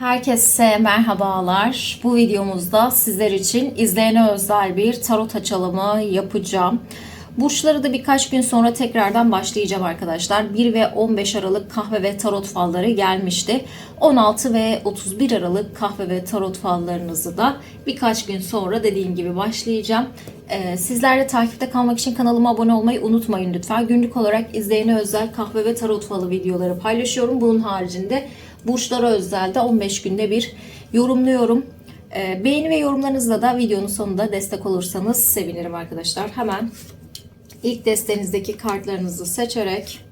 Herkese merhabalar. Bu videomuzda sizler için izleyene özel bir tarot açılımı yapacağım. Burçları da birkaç gün sonra tekrardan başlayacağım arkadaşlar. 1 ve 15 Aralık kahve ve tarot falları gelmişti. 16 ve 31 Aralık kahve ve tarot fallarınızı da birkaç gün sonra dediğim gibi başlayacağım. Ee, sizler de takipte kalmak için kanalıma abone olmayı unutmayın lütfen. Günlük olarak izleyene özel kahve ve tarot falı videoları paylaşıyorum. Bunun haricinde burçlara özel de 15 günde bir yorumluyorum. Ee, beğeni ve yorumlarınızla da videonun sonunda destek olursanız sevinirim arkadaşlar. Hemen ilk destenizdeki kartlarınızı seçerek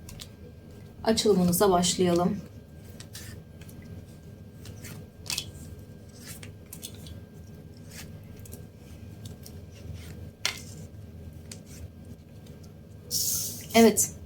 açılımınıza başlayalım. Evet.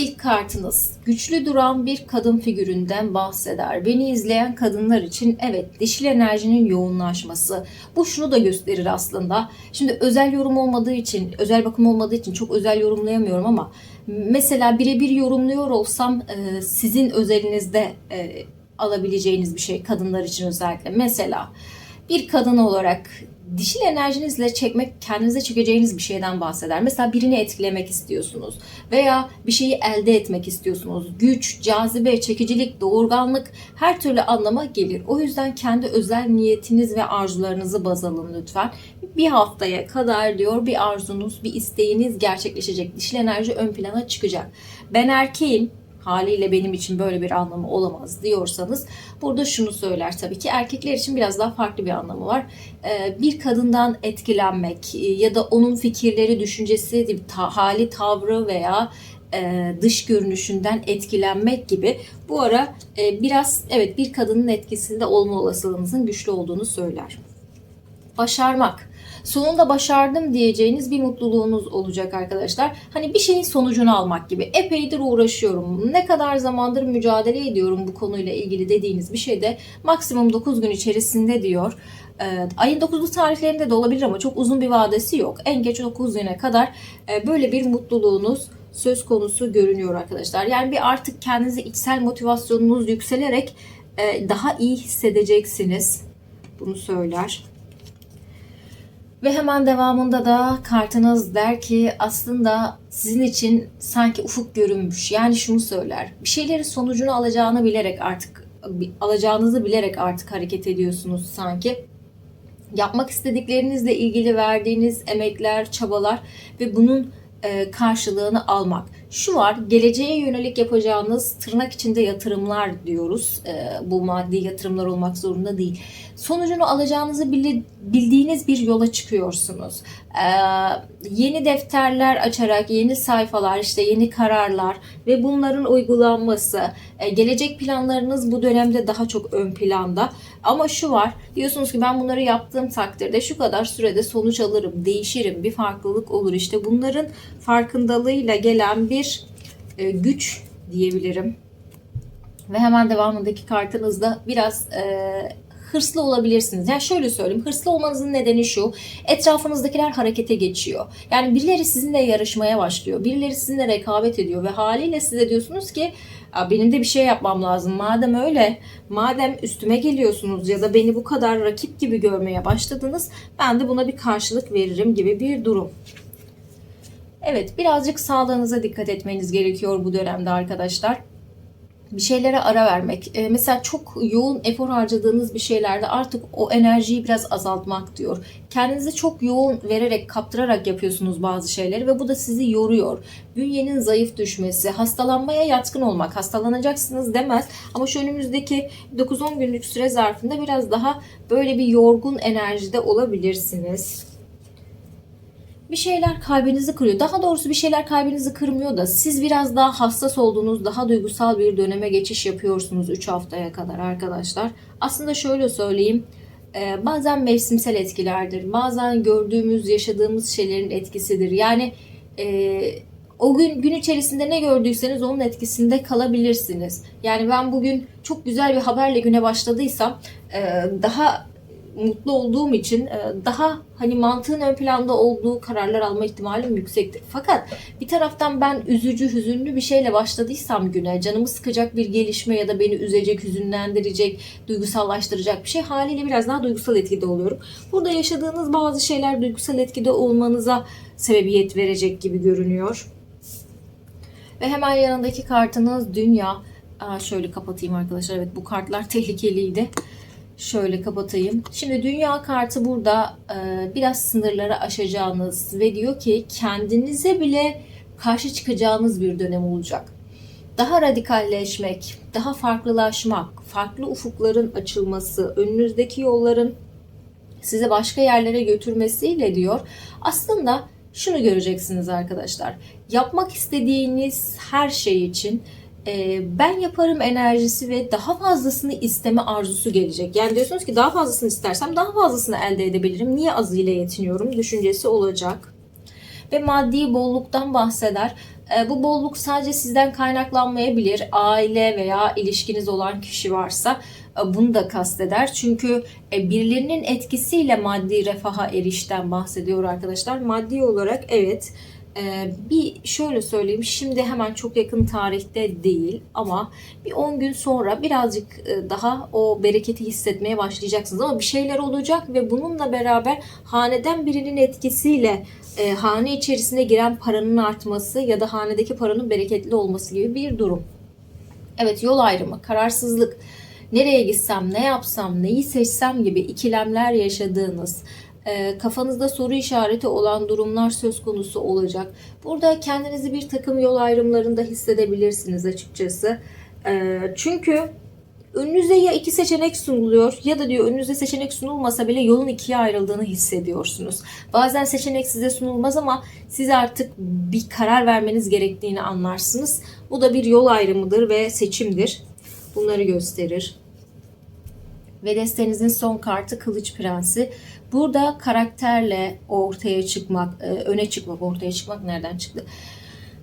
İlk kartınız güçlü duran bir kadın figüründen bahseder. Beni izleyen kadınlar için evet dişil enerjinin yoğunlaşması. Bu şunu da gösterir aslında. Şimdi özel yorum olmadığı için, özel bakım olmadığı için çok özel yorumlayamıyorum ama mesela birebir yorumluyor olsam e, sizin özelinizde e, alabileceğiniz bir şey kadınlar için özellikle. Mesela bir kadın olarak dişil enerjinizle çekmek, kendinize çekeceğiniz bir şeyden bahseder. Mesela birini etkilemek istiyorsunuz veya bir şeyi elde etmek istiyorsunuz. Güç, cazibe, çekicilik, doğurganlık her türlü anlama gelir. O yüzden kendi özel niyetiniz ve arzularınızı baz alın lütfen. Bir haftaya kadar diyor bir arzunuz, bir isteğiniz gerçekleşecek. Dişil enerji ön plana çıkacak. Ben erkeğim, haliyle benim için böyle bir anlamı olamaz diyorsanız burada şunu söyler tabii ki erkekler için biraz daha farklı bir anlamı var. Ee, bir kadından etkilenmek ya da onun fikirleri, düşüncesi, hali, tavrı veya e, dış görünüşünden etkilenmek gibi bu ara e, biraz evet bir kadının etkisinde olma olasılığınızın güçlü olduğunu söyler. Başarmak sonunda başardım diyeceğiniz bir mutluluğunuz olacak arkadaşlar. Hani bir şeyin sonucunu almak gibi. Epeydir uğraşıyorum. Ne kadar zamandır mücadele ediyorum bu konuyla ilgili dediğiniz bir şey de maksimum 9 gün içerisinde diyor. Ee, ayın 9'lu tarihlerinde de olabilir ama çok uzun bir vadesi yok. En geç 9 güne kadar e, böyle bir mutluluğunuz söz konusu görünüyor arkadaşlar. Yani bir artık kendinizi içsel motivasyonunuz yükselerek e, daha iyi hissedeceksiniz. Bunu söyler. Ve hemen devamında da kartınız der ki aslında sizin için sanki ufuk görünmüş. Yani şunu söyler. Bir şeylerin sonucunu alacağını bilerek artık alacağınızı bilerek artık hareket ediyorsunuz sanki. Yapmak istediklerinizle ilgili verdiğiniz emekler, çabalar ve bunun karşılığını almak. Şu var, geleceğe yönelik yapacağınız tırnak içinde yatırımlar diyoruz. E, bu maddi yatırımlar olmak zorunda değil. Sonucunu alacağınızı bildiğiniz bir yola çıkıyorsunuz. E, yeni defterler açarak, yeni sayfalar, işte yeni kararlar ve bunların uygulanması. Gelecek planlarınız bu dönemde daha çok ön planda. Ama şu var, diyorsunuz ki ben bunları yaptığım takdirde şu kadar sürede sonuç alırım, değişirim, bir farklılık olur. İşte bunların farkındalığıyla gelen bir e, güç diyebilirim. Ve hemen devamındaki kartınızda biraz e, hırslı olabilirsiniz. Yani şöyle söyleyeyim, hırslı olmanızın nedeni şu. Etrafınızdakiler harekete geçiyor. Yani birileri sizinle yarışmaya başlıyor. Birileri sizinle rekabet ediyor ve haliyle size diyorsunuz ki benim de bir şey yapmam lazım. Madem öyle, madem üstüme geliyorsunuz ya da beni bu kadar rakip gibi görmeye başladınız, ben de buna bir karşılık veririm gibi bir durum. Evet, birazcık sağlığınıza dikkat etmeniz gerekiyor bu dönemde arkadaşlar bir şeylere ara vermek. E, mesela çok yoğun efor harcadığınız bir şeylerde artık o enerjiyi biraz azaltmak diyor. Kendinizi çok yoğun vererek, kaptırarak yapıyorsunuz bazı şeyleri ve bu da sizi yoruyor. Bünyenin zayıf düşmesi, hastalanmaya yatkın olmak, hastalanacaksınız demez ama şu önümüzdeki 9-10 günlük süre zarfında biraz daha böyle bir yorgun enerjide olabilirsiniz bir şeyler kalbinizi kırıyor. Daha doğrusu bir şeyler kalbinizi kırmıyor da siz biraz daha hassas olduğunuz, daha duygusal bir döneme geçiş yapıyorsunuz 3 haftaya kadar arkadaşlar. Aslında şöyle söyleyeyim. E, bazen mevsimsel etkilerdir. Bazen gördüğümüz, yaşadığımız şeylerin etkisidir. Yani e, o gün gün içerisinde ne gördüyseniz onun etkisinde kalabilirsiniz. Yani ben bugün çok güzel bir haberle güne başladıysam e, daha mutlu olduğum için e, daha hani mantığın ön planda olduğu kararlar alma ihtimalim yüksektir. Fakat bir taraftan ben üzücü, hüzünlü bir şeyle başladıysam güne, canımı sıkacak bir gelişme ya da beni üzecek, hüzünlendirecek, duygusallaştıracak bir şey haliyle biraz daha duygusal etkide oluyorum. Burada yaşadığınız bazı şeyler duygusal etkide olmanıza sebebiyet verecek gibi görünüyor. Ve hemen yanındaki kartınız dünya. Aa, şöyle kapatayım arkadaşlar. Evet bu kartlar tehlikeliydi. Şöyle kapatayım. Şimdi dünya kartı burada e, biraz sınırları aşacağınız ve diyor ki kendinize bile karşı çıkacağınız bir dönem olacak. Daha radikalleşmek, daha farklılaşmak, farklı ufukların açılması, önünüzdeki yolların size başka yerlere götürmesiyle diyor. Aslında şunu göreceksiniz arkadaşlar. Yapmak istediğiniz her şey için e, ben yaparım enerjisi ve daha fazlasını isteme arzusu gelecek. Yani diyorsunuz ki daha fazlasını istersem daha fazlasını elde edebilirim. Niye azıyla yetiniyorum düşüncesi olacak. Ve maddi bolluktan bahseder. E, bu bolluk sadece sizden kaynaklanmayabilir. Aile veya ilişkiniz olan kişi varsa e, bunu da kasteder. Çünkü e, birilerinin etkisiyle maddi refaha erişten bahsediyor arkadaşlar. Maddi olarak evet ee, bir şöyle söyleyeyim şimdi hemen çok yakın tarihte değil ama bir 10 gün sonra birazcık e, daha o bereketi hissetmeye başlayacaksınız ama bir şeyler olacak ve bununla beraber haneden birinin etkisiyle e, hane içerisine giren paranın artması ya da hanedeki paranın bereketli olması gibi bir durum. Evet yol ayrımı, kararsızlık, nereye gitsem, ne yapsam, neyi seçsem gibi ikilemler yaşadığınız, e, kafanızda soru işareti olan durumlar söz konusu olacak. Burada kendinizi bir takım yol ayrımlarında hissedebilirsiniz açıkçası. E, çünkü önünüze ya iki seçenek sunuluyor ya da diyor önünüze seçenek sunulmasa bile yolun ikiye ayrıldığını hissediyorsunuz. Bazen seçenek size sunulmaz ama siz artık bir karar vermeniz gerektiğini anlarsınız. Bu da bir yol ayrımıdır ve seçimdir. Bunları gösterir. Ve destenizin son kartı Kılıç Prensi. Burada karakterle ortaya çıkmak, e, öne çıkmak, ortaya çıkmak nereden çıktı?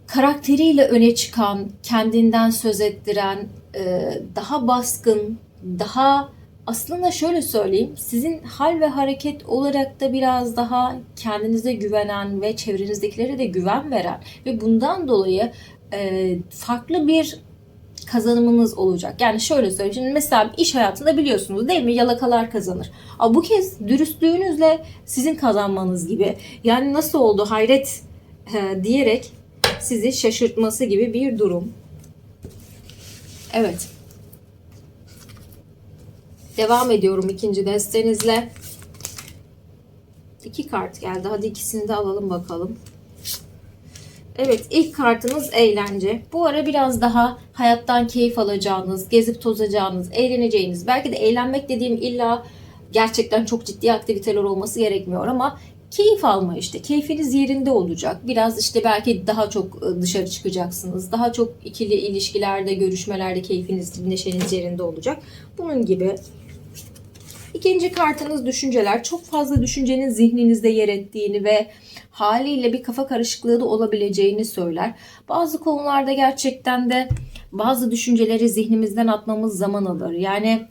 Karakteriyle öne çıkan, kendinden söz ettiren, e, daha baskın, daha aslında şöyle söyleyeyim, sizin hal ve hareket olarak da biraz daha kendinize güvenen ve çevrenizdekilere de güven veren ve bundan dolayı e, farklı bir kazanımınız olacak. Yani şöyle söyleyeyim. Şimdi mesela iş hayatında biliyorsunuz değil mi? Yalakalar kazanır. Ama bu kez dürüstlüğünüzle sizin kazanmanız gibi. Yani nasıl oldu hayret he, diyerek sizi şaşırtması gibi bir durum. Evet. Devam ediyorum ikinci destenizle. İki kart geldi. Hadi ikisini de alalım bakalım. Evet ilk kartınız eğlence. Bu ara biraz daha hayattan keyif alacağınız, gezip tozacağınız, eğleneceğiniz. Belki de eğlenmek dediğim illa gerçekten çok ciddi aktiviteler olması gerekmiyor ama keyif alma işte. Keyfiniz yerinde olacak. Biraz işte belki daha çok ıı, dışarı çıkacaksınız. Daha çok ikili ilişkilerde, görüşmelerde keyfiniz, neşeniz yerinde olacak. Bunun gibi İkinci kartınız düşünceler. Çok fazla düşüncenin zihninizde yer ettiğini ve haliyle bir kafa karışıklığı da olabileceğini söyler. Bazı konularda gerçekten de bazı düşünceleri zihnimizden atmamız zaman alır. Yani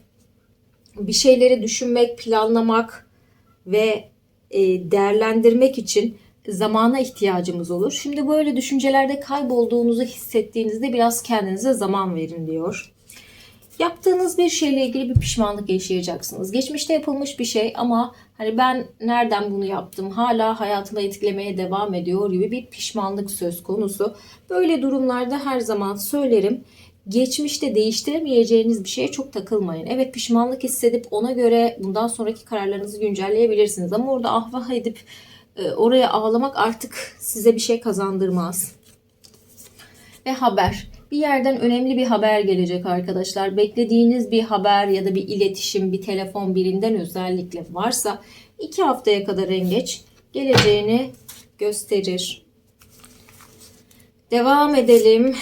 bir şeyleri düşünmek, planlamak ve e, değerlendirmek için zamana ihtiyacımız olur. Şimdi böyle düşüncelerde kaybolduğunuzu hissettiğinizde biraz kendinize zaman verin diyor. Yaptığınız bir şeyle ilgili bir pişmanlık yaşayacaksınız. Geçmişte yapılmış bir şey ama hani ben nereden bunu yaptım hala hayatımı etkilemeye devam ediyor gibi bir pişmanlık söz konusu. Böyle durumlarda her zaman söylerim geçmişte değiştiremeyeceğiniz bir şeye çok takılmayın. Evet pişmanlık hissedip ona göre bundan sonraki kararlarınızı güncelleyebilirsiniz. Ama orada ahvah edip e, oraya ağlamak artık size bir şey kazandırmaz. Ve haber bir yerden önemli bir haber gelecek arkadaşlar. Beklediğiniz bir haber ya da bir iletişim, bir telefon birinden özellikle varsa iki haftaya kadar en geç geleceğini gösterir. Devam edelim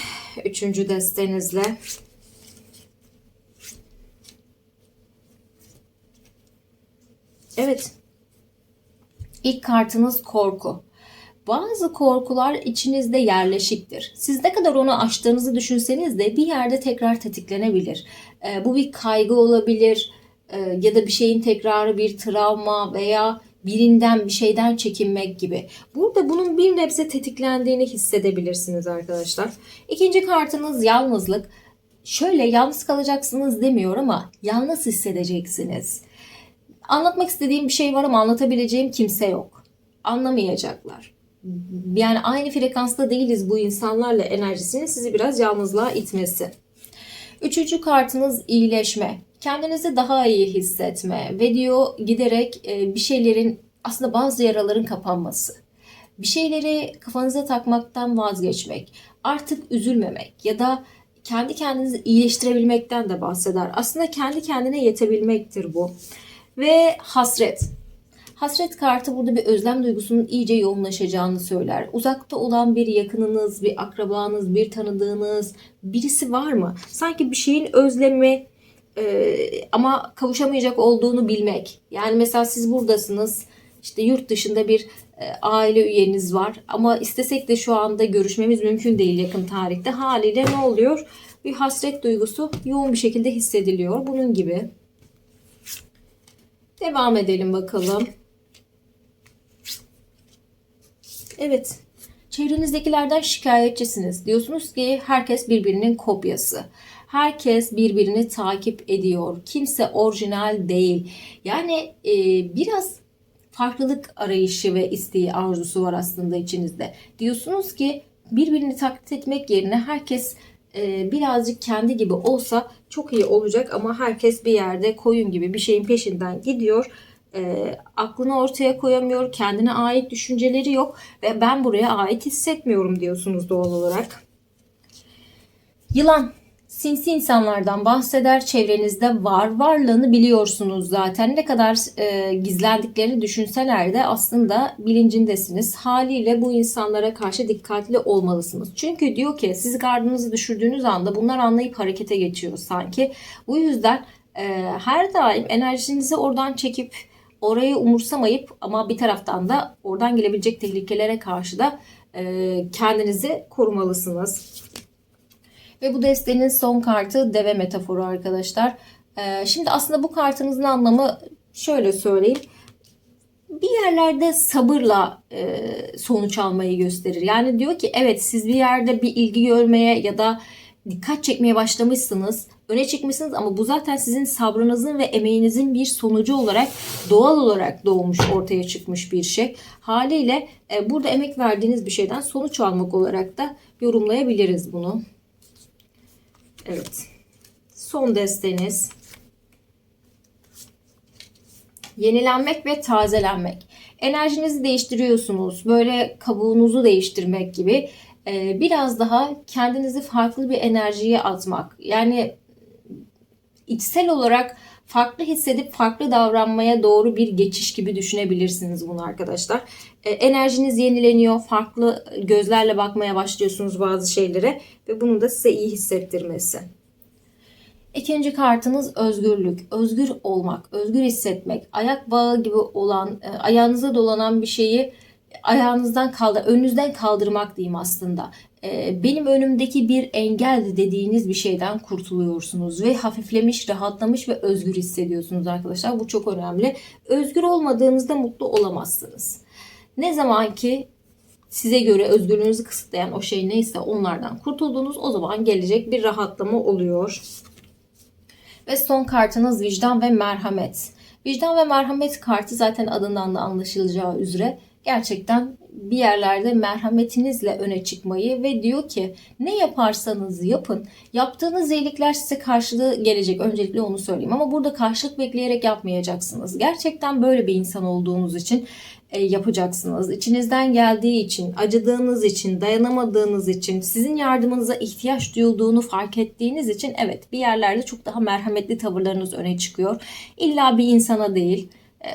üçüncü destenizle. Evet. İlk kartınız korku. Bazı korkular içinizde yerleşiktir. Siz ne kadar onu aştığınızı düşünseniz de bir yerde tekrar tetiklenebilir. E, bu bir kaygı olabilir, e, ya da bir şeyin tekrarı bir travma veya birinden bir şeyden çekinmek gibi. Burada bunun bir nebze tetiklendiğini hissedebilirsiniz arkadaşlar. İkinci kartınız yalnızlık. Şöyle yalnız kalacaksınız demiyor ama yalnız hissedeceksiniz. Anlatmak istediğim bir şey var ama anlatabileceğim kimse yok. Anlamayacaklar. Yani aynı frekansta değiliz bu insanlarla enerjisinin sizi biraz yalnızlığa itmesi. Üçüncü kartınız iyileşme. Kendinizi daha iyi hissetme ve diyor giderek e, bir şeylerin aslında bazı yaraların kapanması. Bir şeyleri kafanıza takmaktan vazgeçmek, artık üzülmemek ya da kendi kendinizi iyileştirebilmekten de bahseder. Aslında kendi kendine yetebilmektir bu. Ve hasret. Hasret kartı burada bir özlem duygusunun iyice yoğunlaşacağını söyler. Uzakta olan bir yakınınız, bir akrabanız, bir tanıdığınız birisi var mı? Sanki bir şeyin özlemi e, ama kavuşamayacak olduğunu bilmek. Yani mesela siz buradasınız, işte yurt dışında bir e, aile üyeniz var ama istesek de şu anda görüşmemiz mümkün değil yakın tarihte. Haliyle ne oluyor? Bir hasret duygusu yoğun bir şekilde hissediliyor. Bunun gibi. Devam edelim bakalım. Evet. Çevrenizdekilerden şikayetçisiniz. Diyorsunuz ki herkes birbirinin kopyası. Herkes birbirini takip ediyor. Kimse orijinal değil. Yani e, biraz farklılık arayışı ve isteği, arzusu var aslında içinizde. Diyorsunuz ki birbirini taklit etmek yerine herkes e, birazcık kendi gibi olsa çok iyi olacak ama herkes bir yerde koyun gibi bir şeyin peşinden gidiyor. E, aklını ortaya koyamıyor, kendine ait düşünceleri yok ve ben buraya ait hissetmiyorum diyorsunuz doğal olarak. Yılan sinsi insanlardan bahseder. Çevrenizde var. Varlığını biliyorsunuz zaten. Ne kadar e, gizlendiklerini düşünseler de aslında bilincindesiniz. Haliyle bu insanlara karşı dikkatli olmalısınız. Çünkü diyor ki siz gardınızı düşürdüğünüz anda bunlar anlayıp harekete geçiyor sanki. Bu yüzden e, her daim enerjinizi oradan çekip orayı umursamayıp ama bir taraftan da oradan gelebilecek tehlikelere karşı da e, kendinizi korumalısınız. Ve bu destenin son kartı deve metaforu arkadaşlar. Ee, şimdi aslında bu kartınızın anlamı şöyle söyleyeyim. Bir yerlerde sabırla e, sonuç almayı gösterir. Yani diyor ki evet siz bir yerde bir ilgi görmeye ya da dikkat çekmeye başlamışsınız. Öne çıkmışsınız ama bu zaten sizin sabrınızın ve emeğinizin bir sonucu olarak doğal olarak doğmuş ortaya çıkmış bir şey. Haliyle e, burada emek verdiğiniz bir şeyden sonuç almak olarak da yorumlayabiliriz bunu. Evet. Son desteniz. Yenilenmek ve tazelenmek. Enerjinizi değiştiriyorsunuz. Böyle kabuğunuzu değiştirmek gibi. Ee, biraz daha kendinizi farklı bir enerjiye atmak. Yani içsel olarak farklı hissedip farklı davranmaya doğru bir geçiş gibi düşünebilirsiniz bunu arkadaşlar. E, enerjiniz yenileniyor. Farklı gözlerle bakmaya başlıyorsunuz bazı şeylere ve bunu da size iyi hissettirmesi. İkinci kartınız özgürlük. Özgür olmak, özgür hissetmek. Ayak bağı gibi olan, e, ayağınıza dolanan bir şeyi ayağınızdan kaldır, önünüzden kaldırmak diyeyim aslında. E, benim önümdeki bir engeldi dediğiniz bir şeyden kurtuluyorsunuz ve hafiflemiş, rahatlamış ve özgür hissediyorsunuz arkadaşlar. Bu çok önemli. Özgür olmadığınızda mutlu olamazsınız. Ne zaman ki size göre özgürlüğünüzü kısıtlayan o şey neyse onlardan kurtuldunuz o zaman gelecek bir rahatlama oluyor. Ve son kartınız vicdan ve merhamet. Vicdan ve merhamet kartı zaten adından da anlaşılacağı üzere gerçekten bir yerlerde merhametinizle öne çıkmayı ve diyor ki ne yaparsanız yapın yaptığınız iyilikler size karşılığı gelecek. Öncelikle onu söyleyeyim ama burada karşılık bekleyerek yapmayacaksınız. Gerçekten böyle bir insan olduğunuz için e, yapacaksınız. İçinizden geldiği için, acıdığınız için, dayanamadığınız için, sizin yardımınıza ihtiyaç duyulduğunu fark ettiğiniz için evet bir yerlerde çok daha merhametli tavırlarınız öne çıkıyor. İlla bir insana değil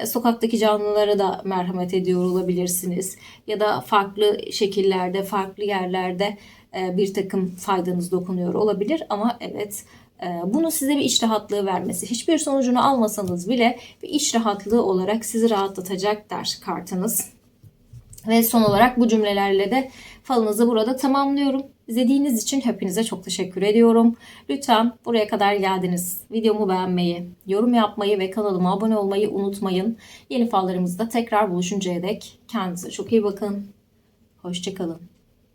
sokaktaki canlılara da merhamet ediyor olabilirsiniz. Ya da farklı şekillerde, farklı yerlerde e, bir takım faydanız dokunuyor olabilir. Ama evet e, bunu size bir iç rahatlığı vermesi. Hiçbir sonucunu almasanız bile bir iç rahatlığı olarak sizi rahatlatacak der kartınız. Ve son olarak bu cümlelerle de falınızı burada tamamlıyorum. İzlediğiniz için hepinize çok teşekkür ediyorum. Lütfen buraya kadar geldiniz. Videomu beğenmeyi, yorum yapmayı ve kanalıma abone olmayı unutmayın. Yeni fallarımızda tekrar buluşuncaya dek kendinize çok iyi bakın. Hoşçakalın.